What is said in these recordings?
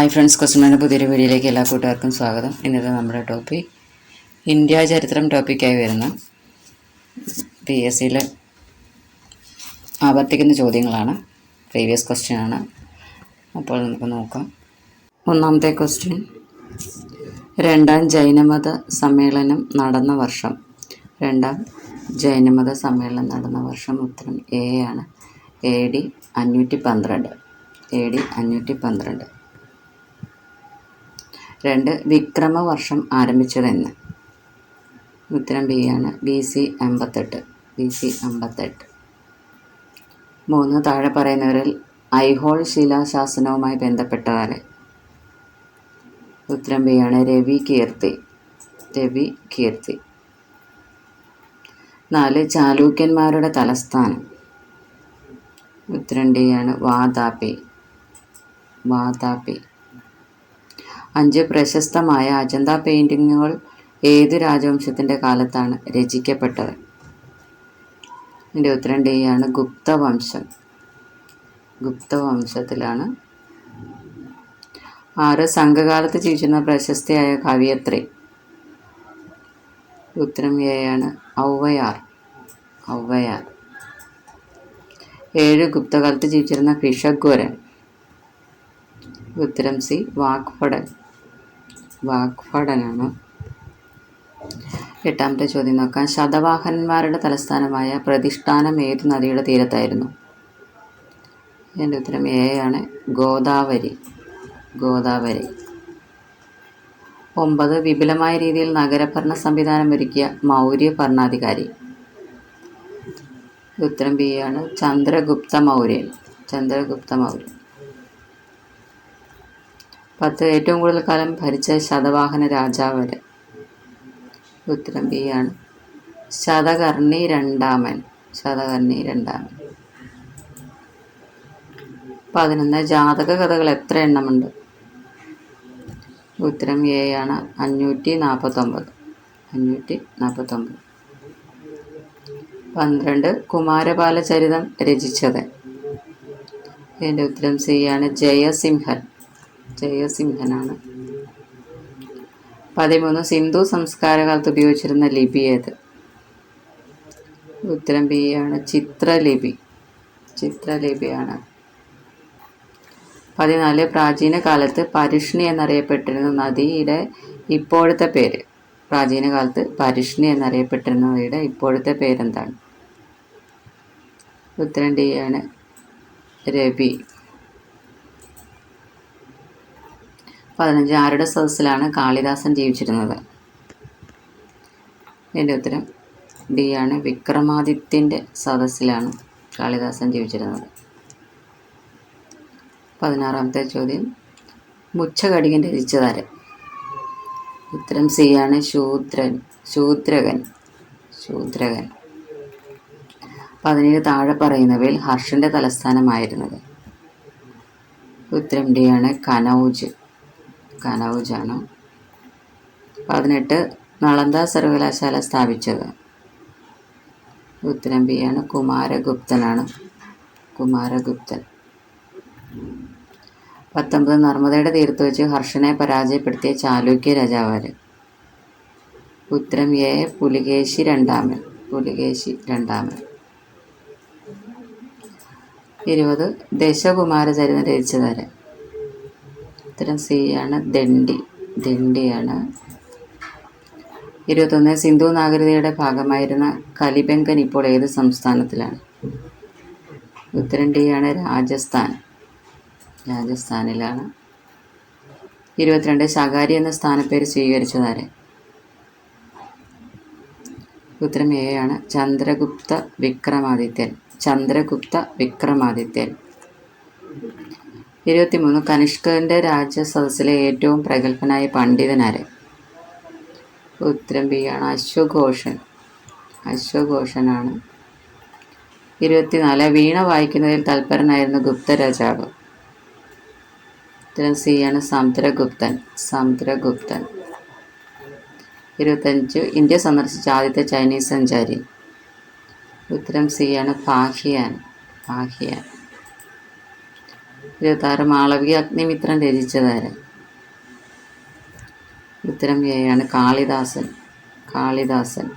Hi friends കൊസ്റ്റുമാന്റെ പുതിയൊരു വീഡിയോയിലേക്ക് എല്ലാ കൂട്ടുകാർക്കും സ്വാഗതം. ഇന്നത്തെ നമ്മുടെ ടോപ്പിക് ഇന്ത്യ ചരിത്രം ടോപ്പിക്കായി വരുന്ന പി എസ് സിയിൽ ആവർത്തിക്കുന്ന ചോദ്യങ്ങളാണ്. പ്രീവിയസ് ക്വസ്റ്റ്യൻ ആണ്. അപ്പോൾ നമുക്ക് നോക്കാം. ഒന്നാമത്തെ ക്വസ്റ്റ്യൻ രണ്ടാം ജൈനമത സമ്മേളനം നടന്ന വർഷം. രണ്ടാം ജൈനമത സമ്മേളനം നടന്ന വർഷം ഉത്തരം എ ആണ്. എ ഡി അഞ്ഞൂറ്റി പന്ത്രണ്ട്. എ ഡി അഞ്ഞൂറ്റി പന്ത്രണ്ട്. രണ്ട് വിക്രമവർഷം ആരംഭിച്ചതെന്ന്. ഉത്തരം ബി ആണ്. ബി സി അമ്പത്തെട്ട്. ബി സി അമ്പത്തെട്ട്. മൂന്ന് താഴെ പറയുന്നവരിൽ ഐഹോൾ ശിലാശാസനവുമായി ബന്ധപ്പെട്ടവരെ. ഉത്തരം ബി ആണ്. രവി കീർത്തി. രവി കീർത്തി. നാല് ചാലൂക്യന്മാരുടെ തലസ്ഥാനം. ഉത്തരം ഡി ആണ്. വാതാപി. വാതാപി. അഞ്ച് പ്രശസ്തമായ അജന്ത പെയിന്റിങ്ങുകൾ ഏത് രാജവംശത്തിന്റെ കാലത്താണ് രചിക്കപ്പെട്ടത്? ഇതിന്റെ ഉത്തരം ഡി ആണ്. ഗുപ്തവംശം. ഗുപ്തവംശത്തിലാണ് ആറ് സംഘകാലത്ത് ജീവിച്ചിരുന്ന പ്രശസ്തയായ കവിയത്രി. ഉത്തരം എ ആണ്. ഔവയാർ ഔവയാർ ഏഴ് ഗുപ്തകാലത്ത് ജീവിച്ചിരുന്ന കിഷഗ്വരൻ ഉത്തരം സി വാഗ്ഭടൻ വാഗ്ഭടനാണ് എട്ടാമത്തെ ചോദ്യം നോക്കാം. ശതവാഹനന്മാരുടെ തലസ്ഥാനമായ പ്രതിഷ്ഠാനം ഏത് നദിയുടെ തീരത്തായിരുന്നു? എന്റെ ഉത്തരം എ ആണ്. ഗോദാവരി. ഗോദാവരി. ഒമ്പത് വിപുലമായ രീതിയിൽ നഗരഭരണ സംവിധാനം ഒരുക്കിയ മൗര്യ ഭരണാധികാരി. ഉത്തരം ബി ആണ്. ചന്ദ്രഗുപ്ത മൗര്യൻ. ചന്ദ്രഗുപ്ത മൗര്യൻ. പത്ത് ഏറ്റവും കൂടുതൽ കാലം ഭരിച്ച ശതവാഹന രാജാവ് ഉത്തരം ബി ആണ്. ശതകർണി രണ്ടാമൻ. ശതകർണി രണ്ടാമൻ. പതിനൊന്ന് ജാതക കഥകൾ എത്ര എണ്ണമുണ്ട്? ഉത്തരം എ ആണ്. അഞ്ഞൂറ്റി നാൽപ്പത്തൊമ്പത് അഞ്ഞൂറ്റി നാൽപ്പത്തൊമ്പത് പന്ത്രണ്ട് കുമാരപാല ചരിതം രചിച്ചത്. എന്റെ ഉത്തരം സി ആണ്. ജയസിംഹൻ. ജയസിംഹനാണ് പതിമൂന്ന് സിന്ധു സംസ്കാരകാലത്ത് ഉപയോഗിച്ചിരുന്ന ലിപി ഏത്? ഉത്തരം ബി ആണ്. ചിത്രലിപി. ചിത്രലിപിയാണ്. പതിനാല് പ്രാചീന കാലത്ത് പരിഷ്ണി എന്നറിയപ്പെട്ടിരുന്ന നദിയുടെ ഇപ്പോഴത്തെ പേര്. പ്രാചീന കാലത്ത് പരിഷ്ണി എന്നറിയപ്പെട്ടിരുന്ന നദിയുടെ ഇപ്പോഴത്തെ പേരെന്താണ്? ഉത്തരം ഡി ആണ്. രവി. പതിനഞ്ച് ആരുടെ സദസ്സിലാണ് കാളിദാസൻ ജീവിച്ചിരുന്നത്? എന്റെ ഉത്തരം ഡി ആണ് വിക്രമാദിത്യന്റെ സദസ്സിലാണ് കാളിദാസൻ ജീവിച്ചിരുന്നത്. പതിനാറാമത്തെ ചോദ്യം മുച്ചകടികൻ രചിച്ചതാര്? ഉത്തരം സി ആണ് ശൂദ്രൻ ശൂദ്രകൻ ശൂദ്രകൻ. പതിനേഴ് താഴെ പറയുന്നവയിൽ ഹർഷന്റെ തലസ്ഥാനമായിരുന്നത്. ഉത്തരം ഡി ആണ് കനൗജ്. കനൗജാണ് പതിനെട്ട് നളന്ദ സർവകലാശാല സ്ഥാപിച്ചത്. ഉത്തരം ബി ആണ് കുമാരഗുപ്തനാണ്. കുമാരഗുപ്തൻ. പത്തൊമ്പത് നർമ്മദയുടെ തീരത്ത് വെച്ച് ഹർഷനെ പരാജയപ്പെടുത്തിയ ചാലൂക്യ രാജാവാര്. ഉത്തരം എ പുലികേശി രണ്ടാമൻ. പുലികേശി രണ്ടാമൻ. ഇരുപത് ദശകുമാരചരിതം രചിച്ചതാര്? ഉത്തരം സി ആണ് ദണ്ഡി. ദണ്ഡിയാണ് ഇരുപത്തൊന്ന് സിന്ധു നാഗരികതയുടെ ഭാഗമായിരുന്ന കലിബംഗൻ ഇപ്പോൾ ഏത് സംസ്ഥാനത്തിലാണ്? ഉത്തരം ഡി ആണ് രാജസ്ഥാൻ. രാജസ്ഥാനിലാണ്. ഇരുപത്തിരണ്ട് ശകാരി എന്ന സ്ഥാനപ്പേര് സ്വീകരിച്ചതാരെ ഉത്തരം എ ആണ് ചന്ദ്രഗുപ്ത വിക്രമാദിത്യൻ. ചന്ദ്രഗുപ്ത വിക്രമാദിത്യൻ. ഇരുപത്തിമൂന്ന്. കനിഷ്കന്റെ രാജസദസ്സിലെ ഏറ്റവും പ്രഗത്ഭനായ പണ്ഡിതനാര്? ഉത്തരം ബി ആണ് അശ്വഘോഷൻ. അശ്വഘോഷനാണ്. ഇരുപത്തിനാല്. വീണ വായിക്കുന്നതിൽ തൽപരനായിരുന്നു ഗുപ്ത രാജാവ്. ഉത്തരം സി ആണ് സമുദ്രഗുപ്തൻ സമുദ്രഗുപ്തൻ ഇരുപത്തഞ്ച്. ഇന്ത്യ സന്ദർശിച്ച ആദ്യത്തെ ചൈനീസ് സഞ്ചാരി. ഉത്തരം സി ആണ് ഫാഹിയാൻ പാഹിയാൻ ഇരുപത്താറ് മാളവിക അഗ്നിമിത്രം രചിച്ചതാര്? ഉത്തരം എ ആണ് കാളിദാസൻ. കാളിദാസൻ.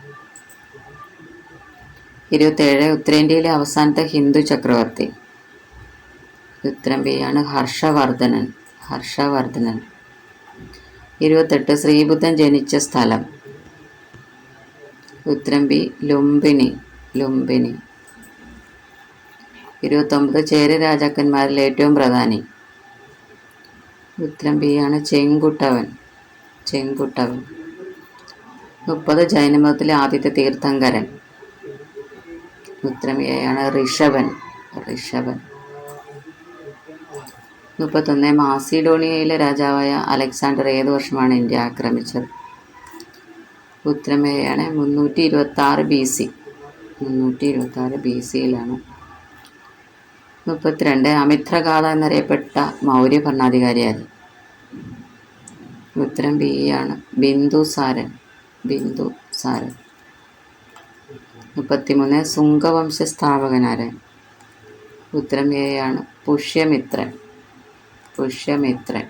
ഇരുപത്തേഴ് ഉത്തരേന്ത്യയിലെ അവസാനത്തെ ഹിന്ദു ചക്രവർത്തി. ഉത്തരം പേയാണ് ഹർഷവർദ്ധനൻ. ഹർഷവർദ്ധനൻ. ഇരുപത്തെട്ട് ശ്രീബുദ്ധൻ ജനിച്ച സ്ഥലം. ഉത്തരം ബി ലുംബിനി. ലുംബിനി. ഇരുപത്തൊമ്പത് ചേര രാജാക്കന്മാരിൽ ഏറ്റവും പ്രധാനി. ഉത്തരം ബി ആണ് ചെങ്കുട്ടവൻ. ചെങ്കുട്ടവൻ. മുപ്പത് ജൈനമതത്തിലെ ആദ്യത്തെ തീർത്ഥങ്കരൻ. ഉത്തരം എ ആണ് ഋഷഭൻ. ഋഷഭൻ. മുപ്പത്തൊന്ന് മാസിഡോണിയയിലെ രാജാവായ അലക്സാണ്ടർ ഏത് വർഷമാണ് ഇന്ത്യ ആക്രമിച്ചത്? ഉത്തരം എ ആണ് മുന്നൂറ്റി ഇരുപത്തി ആറ് ബി സി. മുന്നൂറ്റി ഇരുപത്തി ആറ് ബി സിയിലാണ് മുപ്പത്തിരണ്ട്. അമിത്രകാല എന്നറിയപ്പെട്ട മൗര്യ ഭരണാധികാരിയായി ഉത്തരം ബി ആണ്. ബിന്ദുസാരൻ ബിന്ദുസാരൻ മുപ്പത്തിമൂന്ന്. സുംഗവംശ സ്ഥാപകനാരൻ ഉത്തരം എ ആണ്. പുഷ്യമിത്രൻ. പുഷ്യമിത്രൻ.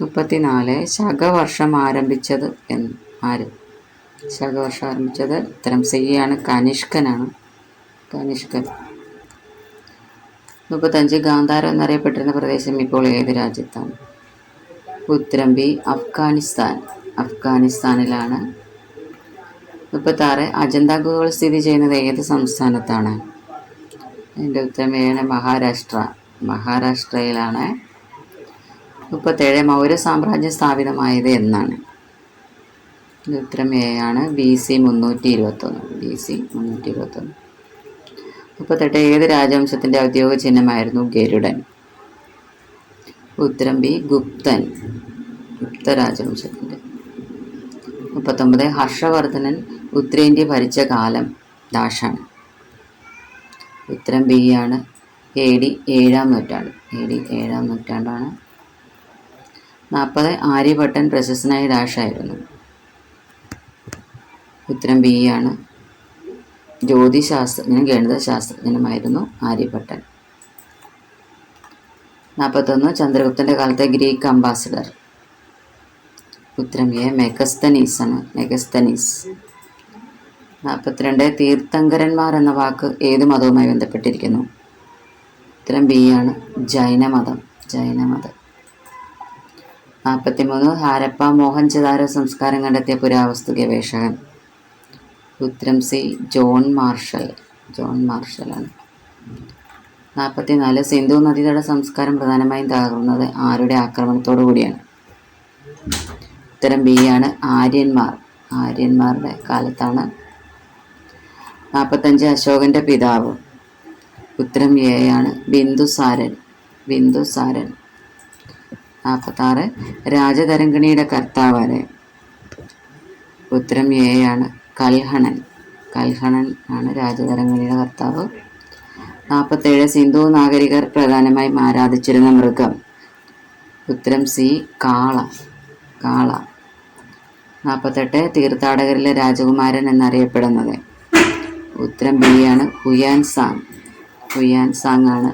മുപ്പത്തിനാല്. ശകവർഷം ആരംഭിച്ചത് എന്ന് ആര്? ശകവർഷം ആരംഭിച്ചത് ഉത്തരം സി ആണ്. കനിഷ്കനാണ്. കനിഷ്കൻ. മുപ്പത്തഞ്ച് ഗാന്ധാരം എന്നറിയപ്പെട്ടിരുന്ന പ്രദേശം ഇപ്പോൾ ഏത് രാജ്യത്താണ്? ഉത്തരം ബി അഫ്ഗാനിസ്ഥാൻ. അഫ്ഗാനിസ്ഥാനിലാണ്. മുപ്പത്താറ് അജന്ത ഗുഹകൾ സ്ഥിതി ചെയ്യുന്നത് ഏത് സംസ്ഥാനത്താണ്? എന്റെ ഉത്തരം ഏഴ് മഹാരാഷ്ട്ര. മഹാരാഷ്ട്രയിലാണ്. മുപ്പത്തേഴ് മൗര്യ സാമ്രാജ്യം സ്ഥാപിതമായത് എന്നാണ്. ഉത്തരം എ ആണ് ബി സി മുന്നൂറ്റി ഇരുപത്തൊന്ന് ബി സി മുന്നൂറ്റി ഇരുപത്തൊന്ന് മുപ്പത്തെട്ട് ഏത് രാജവംശത്തിന്റെ ഔദ്യോഗിക ചിഹ്നമായിരുന്നു ഗരുഡൻ? ഉത്തരം ബി ഗുപ്തൻ. ഗുപ്ത രാജവംശത്തിന്റെ മുപ്പത്തൊമ്പത് ഹർഷവർദ്ധനൻ ഉത്തരേന്ത്യ ഭരിച്ച കാലം ദാഷാണ്. ഉത്തരം ബി ആണ്. എ ഡി ഏഴാം നൂറ്റാണ്ട്. എ ഡി ഏഴാം നൂറ്റാണ്ടാണ്. നാൽപ്പത് ആര്യഭട്ടൻ പ്രശസ്തനായ ഡാഷായിരുന്നു ഉത്തരം ബി ആണ്. ജ്യോതിശാസ്ത്രജ്ഞനും ഗണിതശാസ്ത്രജ്ഞനുമായിരുന്നു ആര്യഭട്ടൻ. നാൽപ്പത്തൊന്ന് ചന്ദ്രഗുപ്തന്റെ കാലത്തെ ഗ്രീക്ക് അംബാസിഡർ. ഉത്തരം എ മെഗസ്തനീസ് ആണ്. മെഗസ്തനീസ്. നാൽപ്പത്തിരണ്ട് തീർത്ഥങ്കരന്മാർ എന്ന വാക്ക് ഏത് മതവുമായി ബന്ധപ്പെട്ടിരിക്കുന്നു? ഉത്തരം ബി ആണ്. ജൈനമതം ജൈനമതം നാൽപ്പത്തിമൂന്ന് ഹാരപ്പ മോഹൻജദാരോ സംസ്കാരം കണ്ടെത്തിയ പുരാവസ്തു ഗവേഷകൻ. ഉത്തരം സി. John Marshall. ജോൺ മാർഷലാണ്. നാൽപ്പത്തിനാല് സിന്ധു നദീതട സംസ്കാരം പ്രധാനമായും തകർന്നത് ആരുടെ ആക്രമണത്തോടു കൂടിയാണ്? ഉത്തരം ബി ആണ്. ആര്യന്മാർ. ആര്യന്മാരുടെ കാലത്താണ്. നാൽപ്പത്തഞ്ച് അശോകന്റെ പിതാവ്. ഉത്തരം എ ആണ്. ബിന്ദുസാരൻ ബിന്ദുസാരൻ നാൽപ്പത്താറ് രാജതരംഗിണിയുടെ കർത്താവാണ്. ഉത്തരം എ ആണ്. കൽഹണൻ. കൽഹണൻ ആണ് രാജതരംഗിണിയുടെ കർത്താവ്. നാൽപ്പത്തേഴ് സിന്ധു നാഗരികർ പ്രധാനമായും ആരാധിച്ചിരുന്ന മൃഗം. ഉത്തരം സി കാള. കാള. നാൽപ്പത്തെട്ട് തീർത്ഥാടകരിലെ രാജകുമാരൻ എന്നറിയപ്പെടുന്നത്. ഉത്തരം ബി ആണ് ഹുയാൻ സാങ്. ഹുയാൻ സാങ് ആണ്.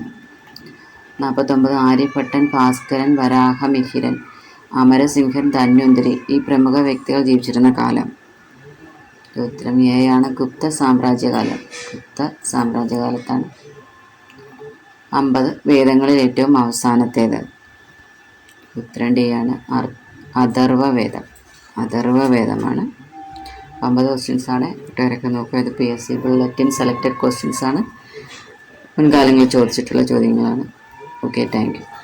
നാൽപ്പത്തൊമ്പത് ആര്യഭട്ടൻ ഭാസ്കരൻ വരാഹമിഹിരൻ അമരസിംഹൻ ധന്വന്തരി ഈ പ്രമുഖ വ്യക്തികൾ ജീവിച്ചിരുന്ന കാലം. ആണ് ഗുപ്ത സാമ്രാജ്യകാലം. ഗുപ്ത സാമ്രാജ്യകാലത്താണ് അമ്പത് വേദങ്ങളിൽ ഏറ്റവും അവസാനത്തേത്. ഉത്തരണ്ടിയാണ് അഥർവവേദം. അഥർവവേദമാണ്. അമ്പത് ക്വസ്റ്റ്യൻസ് ആണ്. കുട്ടികാരൊക്കെ നോക്കുക. ഇത് P S C bulletin selected questions ആണ്. മുൻകാലങ്ങളിൽ ചോദിച്ചിട്ടുള്ള ചോദ്യങ്ങളാണ്. Okay thank you